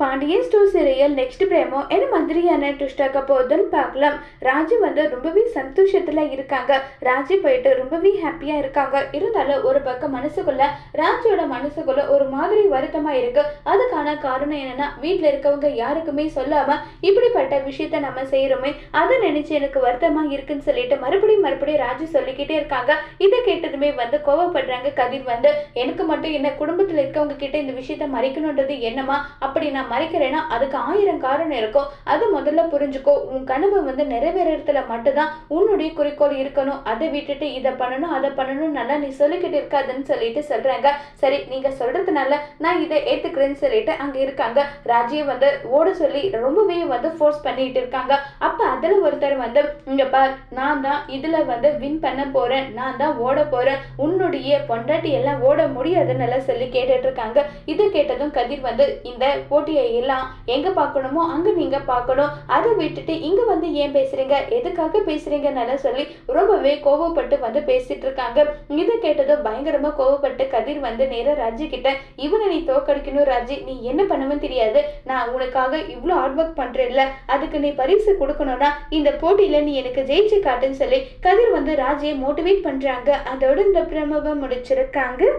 Pandian store serial next promo என்ன மாதிரியான ட்விஸ்டாக போகுதுன்னு பார்க்கலாம். ராஜி வந்து ரொம்பவே சந்தோஷத்தில் இருக்காங்க. ராஜி போயிட்டு ரொம்பவே ஹாப்பியாக இருக்காங்க. இருந்தாலும் ஒரு பக்கம் மனசுக்குள்ள ராஜியோட மனசுக்குள்ள ஒரு மாதிரி வருத்தமாக இருக்கு. அதுக்கான காரணம் என்னன்னா வீட்டில் இருக்கவங்க யாருக்குமே சொல்லாமல் இப்படிப்பட்ட விஷயத்த நம்ம செய்கிறோமே அதை நினச்சி எனக்கு வருத்தமாக இருக்குன்னு சொல்லிட்டு மறுபடியும் மறுபடியும் ராஜி சொல்லிக்கிட்டே இருக்காங்க. இதை கேட்டதுமே வந்து கோவப்படுறாங்க. கதிர் வந்து எனக்கு மட்டும் என்ன குடும்பத்தில் இருக்கவங்க கிட்ட இந்த விஷயத்த மறைக்கணுன்றது என்னமா அப்படின்னா நான் மறைக்கிறேன்னா அதுக்கு ஆயிரம் காரணம் இருக்கும். அது முதல்ல புரிஞ்சுக்கோ. உன் கனவு வந்து நிறைவேறத்துல மட்டும்தான் உன்னுடைய குறிக்கோள் இருக்கணும். அதை விட்டுட்டு இதை பண்ணணும் அதை பண்ணணும் நல்லா நீ சொல்லிக்கிட்டு இருக்காதுன்னு சொல்லிட்டு சொல்றாங்க. சரி நீங்க சொல்றதுனால நான் இதை ஏத்துக்கிறேன்னு சொல்லிட்டு அங்க இருக்காங்க. ராஜியை வந்து ஓட சொல்லி ரொம்பவே வந்து ஃபோர்ஸ் பண்ணிட்டு இருக்காங்க. அப்ப அதுல ஒருத்தர் வந்து இங்க பார் நான் தான் இதுல வந்து வின் பண்ண போறேன். நான் தான் ஓட போறேன். உன்னுடைய பொண்டாட்டி எல்லாம் ஓட முடியாதுன்னு எல்லாம் சொல்லி கேட்டுட்டு இருக்காங்க. இது கேட்டதும் கதிர் வந்து இந்த போட்டியை எல்லாம் எங்க பார்க்கணுமோ அங்க நீங்க பார்க்கணும். அதை விட்டுட்டு இங்க வந்து ஏன் பேசுறீங்க? எதுக்காக பேசுறீங்கன்னு சொல்லி ரொம்பவே கோவப்பட்டு வந்து பேசிட்டு இருக்காங்க. இதை கேட்டதும் பயங்கரமா கோவப்பட்டு கதிர் வந்து நேராக ராஜி கிட்ட இவனை நீ தோக்கடிக்கணும் ராஜி. நீ என்ன பண்ணுவேன்னு தெரியாது. நான் உனக்காக இவ்வளோ ஹார்ட் ஒர்க் பண்றேன்ல. அதுக்கு நீ பரிசு கொடுக்கணும்னா இந்த போட்டியில நீ எனக்கு ஜெயிச்சு காட்டுன்னு சொல்லி கதிர் வந்து ராஜியை மோட்டிவேட் பண்றாங்க. அதோட இந்த பிரமவை முடிச்சிருக்காங்க.